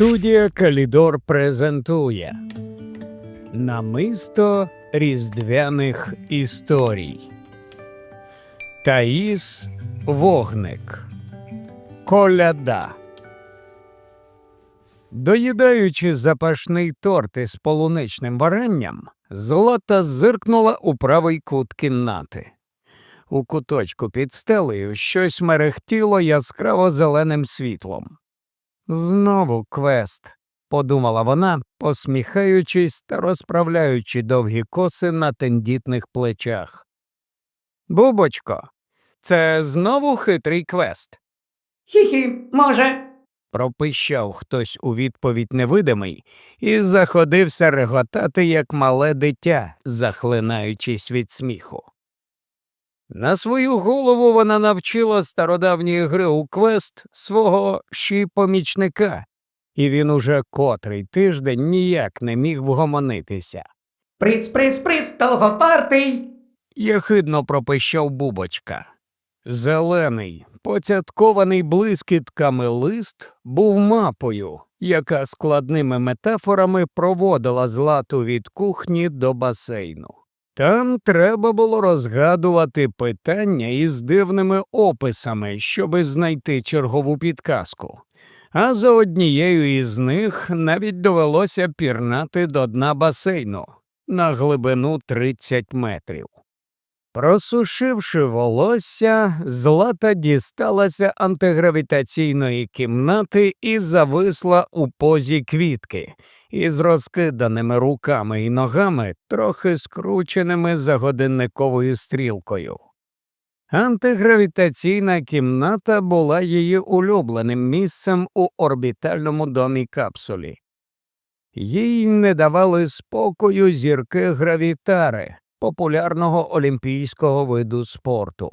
Студія Калідор презентує Намисто різдвяних історій. Таїс Вогник. Коляда. Доїдаючи запашний торт із полуничним варенням, Злата зиркнула у правий кут кімнати. У куточку під стелею щось мерехтіло яскраво зеленим світлом. Знову квест, подумала вона, посміхаючись та розправляючи довгі коси на тендітних плечах. Бубочко, це знову хитрий квест. Хі-хі, може. пропищав хтось у відповідь невидимий і заходився реготати, як мале дитя, захлинаючись від сміху. На свою голову вона навчила стародавньої гри у квест свого щі-помічника, і він уже котрий тиждень ніяк не міг вгомонитися. Приз, приз, приз, довгопартий. Єхидно пропищав бубочка. Зелений, поцяткований блискітками лист був мапою, яка складними метафорами проводила злату від кухні до басейну. Там треба було розгадувати питання із дивними описами, щоби знайти чергову підказку. А за однією із них навіть довелося пірнати до дна басейну на глибину 30 метрів. Просушивши волосся, злата дісталася антигравітаційної кімнати і зависла у позі квітки, із розкиданими руками і ногами, трохи скрученими за годинниковою стрілкою. Антигравітаційна кімната була її улюбленим місцем у орбітальному домі капсулі. Їй не давали спокою зірки гравітари, популярного олімпійського виду спорту.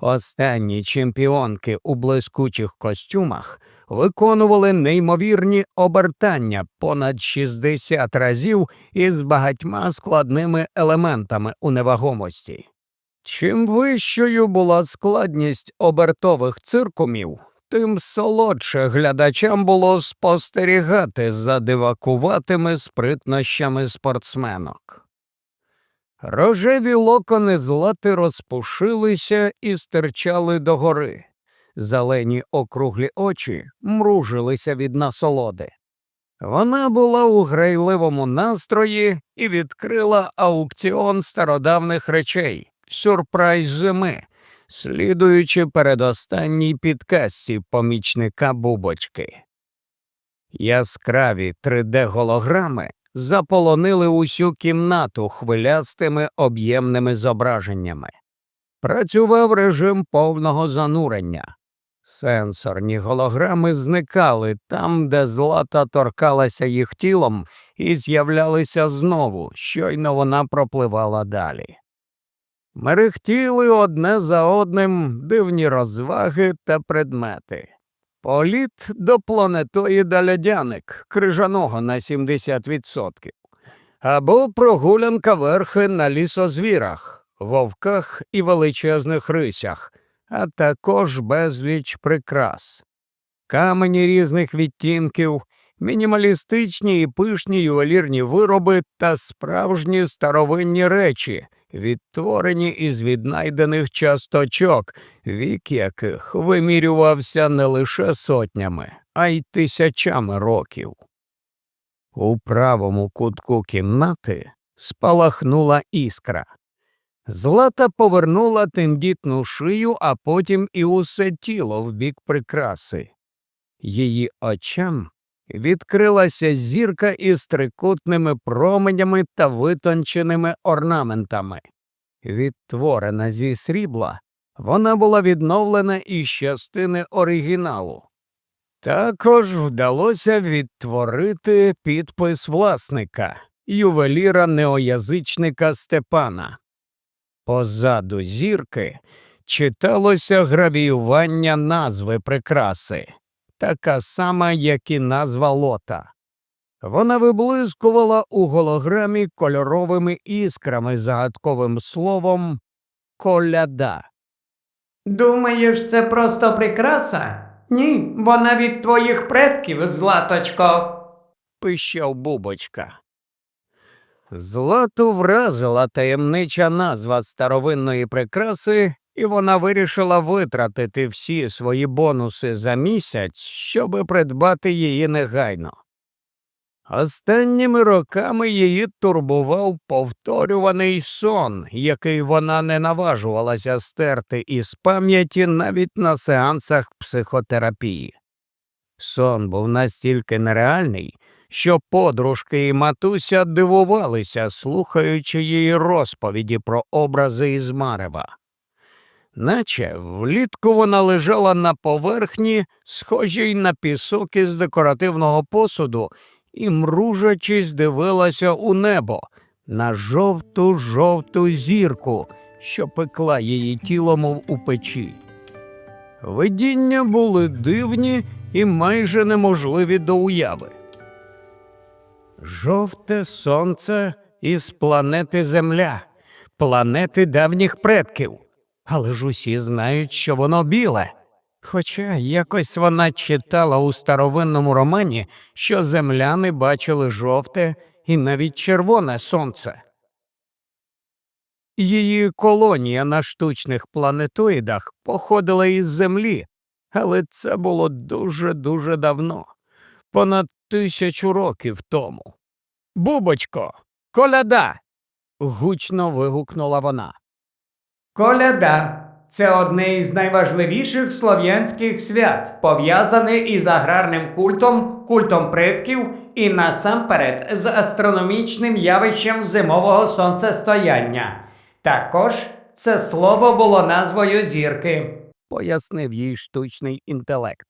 Останні чемпіонки у блискучих костюмах виконували неймовірні обертання понад 60 разів із багатьма складними елементами у невагомості. Чим вищою була складність обертових циркумів, тим солодше глядачам було спостерігати за дивакуватими спритнощами спортсменок. Рожеві локони злати розпушилися і стирчали догори. Зелені округлі очі мружилися від насолоди. Вона була у грайливому настрої і відкрила аукціон стародавних речей сюрприз зими, слідуючи передостанній підказці помічника бубочки. Яскраві 3D-голограми заполонили усю кімнату хвилястими об'ємними зображеннями. Працював режим повного занурення. Сенсорні голограми зникали там, де злата торкалася їх тілом, і з'являлися знову, щойно вона пропливала далі. Мерехтіли одне за одним дивні розваги та предмети. Політ до планетоїда льодяник, крижаного на 70%. Або прогулянка верхи на лісозвірах, вовках і величезних рисях, а також безліч прикрас. Камені різних відтінків, мінімалістичні і пишні ювелірні вироби та справжні старовинні речі, відтворені із віднайдених часточок, вік яких вимірювався не лише сотнями, а й тисячами років. У правому кутку кімнати спалахнула іскра. Злата повернула тендітну шию, а потім і усе тіло в бік прикраси. Її очам відкрилася зірка із трикутними променями та витонченими орнаментами. Відтворена зі срібла, вона була відновлена із частини оригіналу. Також вдалося відтворити підпис власника, ювеліра неоязичника Степана. Позаду зірки читалося гравіювання назви прикраси така сама, як і назва лота. Вона виблискувала у голограмі кольоровими іскрами загадковим словом коляда. Думаєш, це просто прикраса? Ні, вона від твоїх предків, златочко. пищав бубочка. Злату вразила таємнича назва старовинної прикраси, і вона вирішила витратити всі свої бонуси за місяць, щоби придбати її негайно. Останніми роками її турбував повторюваний сон, який вона не наважувалася стерти із пам'яті навіть на сеансах психотерапії. Сон був настільки нереальний, що подружки і матуся дивувалися, слухаючи її розповіді про образи із Марева. Наче влітку вона лежала на поверхні, схожій на пісок із декоративного посуду, і мружачись дивилася у небо на жовту жовту зірку, що пекла її тіло, мов у печі. Видіння були дивні і майже неможливі до уяви. Жовте сонце із планети Земля, планети давніх предків. Але ж усі знають, що воно біле. Хоча якось вона читала у старовинному романі, що земляни бачили жовте і навіть червоне сонце. Її колонія на штучних планетоїдах походила із Землі, але це було дуже дуже давно, понад тисячу років тому. Бубочко, коляда. гучно вигукнула вона. Коляда це одне із найважливіших слов'янських свят, пов'язане із аграрним культом, культом предків і насамперед з астрономічним явищем зимового сонцестояння. Також це слово було назвою зірки. пояснив їй штучний інтелект.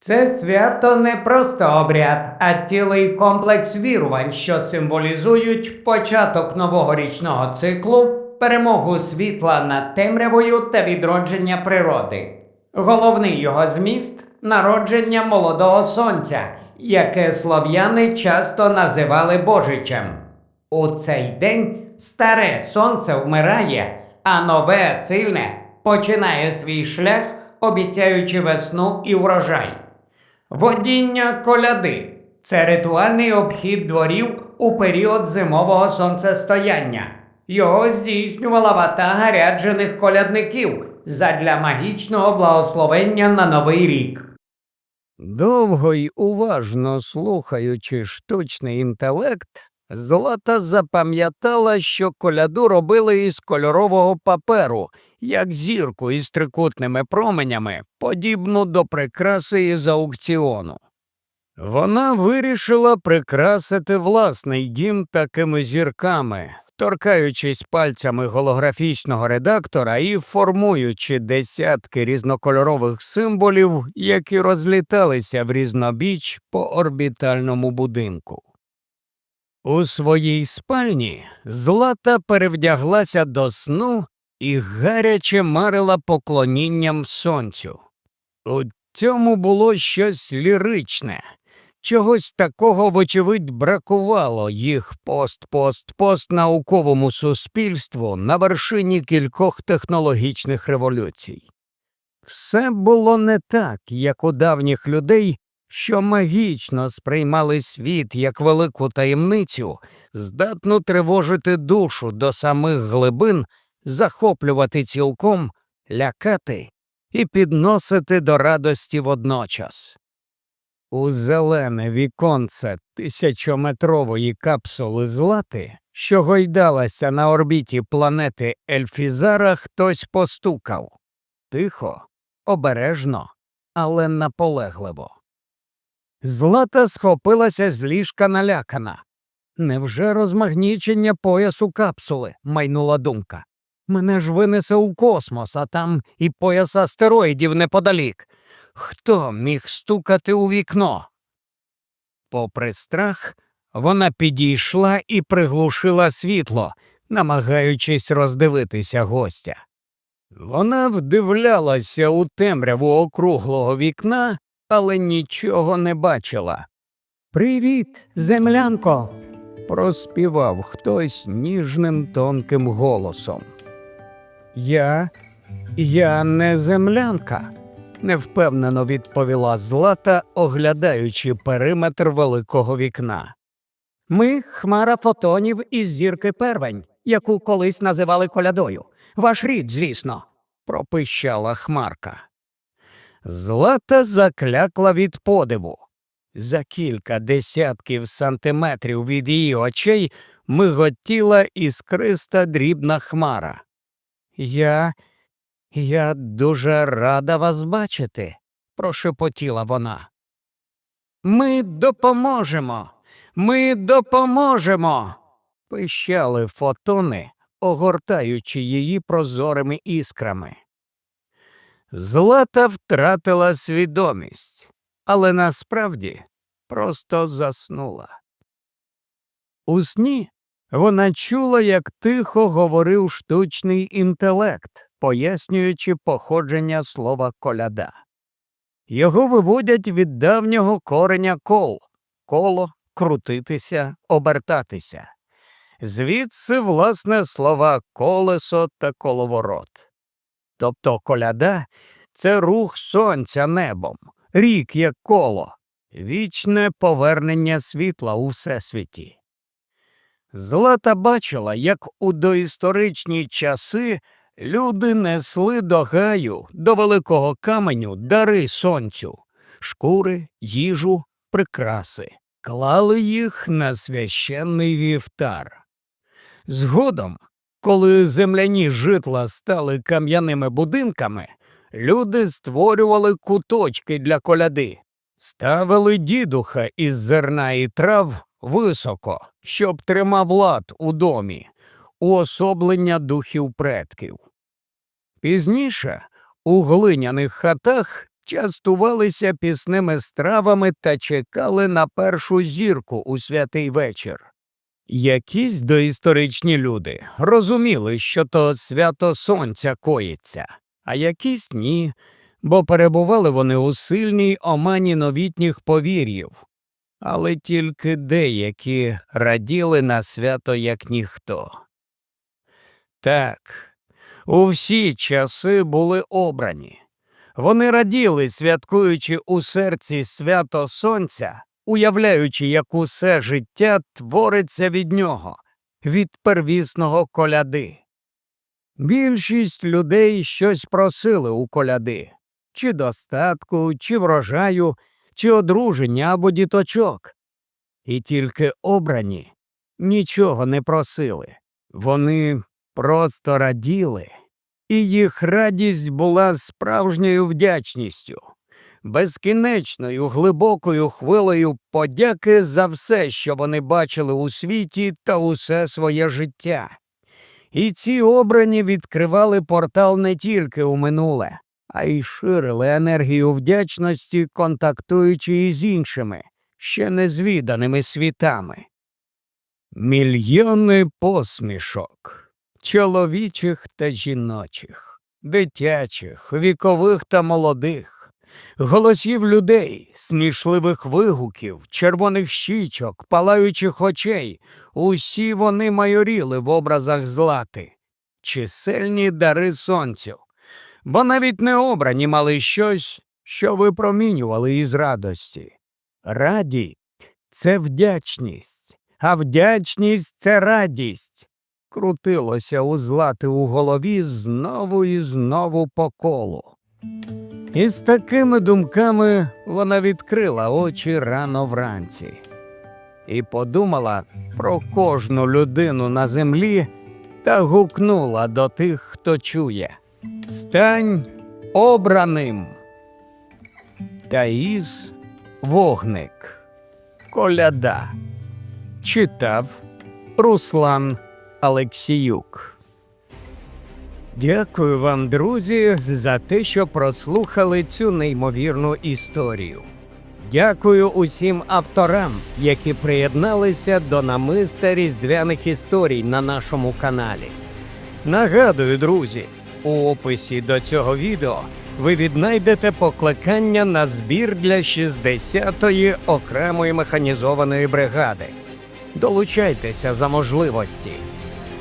Це свято не просто обряд, а цілий комплекс вірувань, що символізують початок нового річного циклу, перемогу світла над темрявою та відродження природи. Головний його зміст народження молодого сонця, яке слов'яни часто називали Божичем. У цей день старе сонце вмирає, а нове сильне починає свій шлях, обіцяючи весну і врожай. Водіння коляди це ритуальний обхід дворів у період зимового сонцестояння. Його здійснювала ватага ряджених колядників задля магічного благословення на новий рік. Довго й уважно слухаючи штучний інтелект, Злата запам'ятала, що коляду робили із кольорового паперу, як зірку із трикутними променями, подібну до прикраси із аукціону. Вона вирішила прикрасити власний дім такими зірками, торкаючись пальцями голографічного редактора і формуючи десятки різнокольорових символів, які розліталися в різнобіч по орбітальному будинку. У своїй спальні Злата перевдяглася до сну і гаряче марила поклонінням сонцю. У цьому було щось ліричне, чогось такого, вочевидь, бракувало їх пост-пост-пост науковому суспільству на вершині кількох технологічних революцій. Все було не так, як у давніх людей, що магічно сприймали світ як велику таємницю, здатну тривожити душу до самих глибин, захоплювати цілком, лякати і підносити до радості водночас. У зелене віконце тисячометрової капсули злати, що гойдалася на орбіті планети Ельфізара, хтось постукав тихо, обережно, але наполегливо. Злата схопилася з ліжка налякана. Невже розмагнічення поясу капсули? майнула думка. Мене ж винесе у космос, а там і пояс астероїдів неподалік. Хто міг стукати у вікно? Попри страх, вона підійшла і приглушила світло, намагаючись роздивитися гостя. Вона вдивлялася у темряву округлого вікна, але нічого не бачила. Привіт, землянко. проспівав хтось ніжним тонким голосом. Я. Я не землянка, невпевнено відповіла Злата, оглядаючи периметр великого вікна. Ми хмара фотонів із зірки первень, яку колись називали колядою. Ваш рід, звісно. пропищала хмарка. Злата заклякла від подиву. За кілька десятків сантиметрів від її очей миготіла іскриста дрібна хмара. Я. я дуже рада вас бачити, прошепотіла вона. Ми допоможемо. Ми допоможемо. пищали фотони, огортаючи її прозорими іскрами. Злата втратила свідомість, але насправді просто заснула. У сні вона чула, як тихо говорив штучний інтелект, пояснюючи походження слова коляда. Його виводять від давнього кореня кол коло, крутитися, обертатися. Звідси, власне, слова колесо та коловорот. Тобто коляда це рух сонця небом, рік як коло, вічне повернення світла у всесвіті. Злата бачила, як у доісторичні часи люди несли до гаю, до великого каменю дари сонцю, шкури, їжу, прикраси, клали їх на священний вівтар. Згодом, коли земляні житла стали кам'яними будинками, люди створювали куточки для коляди, ставили дідуха із зерна і трав високо, щоб тримав лад у домі, уособлення духів предків. Пізніше у глиняних хатах частувалися пісними стравами та чекали на першу зірку у святий вечір. Якісь доісторичні люди розуміли, що то свято сонця коїться, а якісь ні, бо перебували вони у сильній омані новітніх повір'їв. Але тільки деякі раділи на свято як ніхто. Так, у всі часи були обрані. Вони раділи, святкуючи у серці свято сонця, уявляючи, як усе життя твориться від нього, від первісного коляди. Більшість людей щось просили у коляди чи достатку, чи врожаю, чи одруження або діточок. І тільки обрані нічого не просили. Вони просто раділи, і їх радість була справжньою вдячністю безкінечною глибокою хвилею подяки за все, що вони бачили у світі та усе своє життя. І ці обрані відкривали портал не тільки у минуле, а й ширили енергію вдячності, контактуючи із іншими, ще незвіданими світами. Мільйони посмішок, чоловічих та жіночих, дитячих, вікових та молодих голосів людей, смішливих вигуків, червоних щічок, палаючих очей, усі вони майоріли в образах злати, чисельні дари сонцю, бо навіть необрані мали щось, що випромінювали із радості. Радість це вдячність, а вдячність це радість. Крутилося у злати у голові знову і знову по колу. І з такими думками вона відкрила очі рано вранці і подумала про кожну людину на землі та гукнула до тих, хто чує Стань обраним. Таїс Вогник. Коляда. Читав Руслан Алексіюк. Дякую вам, друзі, за те, що прослухали цю неймовірну історію. Дякую усім авторам, які приєдналися до намиста різдвяних історій на нашому каналі. Нагадую, друзі, у описі до цього відео ви віднайдете покликання на збір для 60-ї окремої механізованої бригади. Долучайтеся за можливості.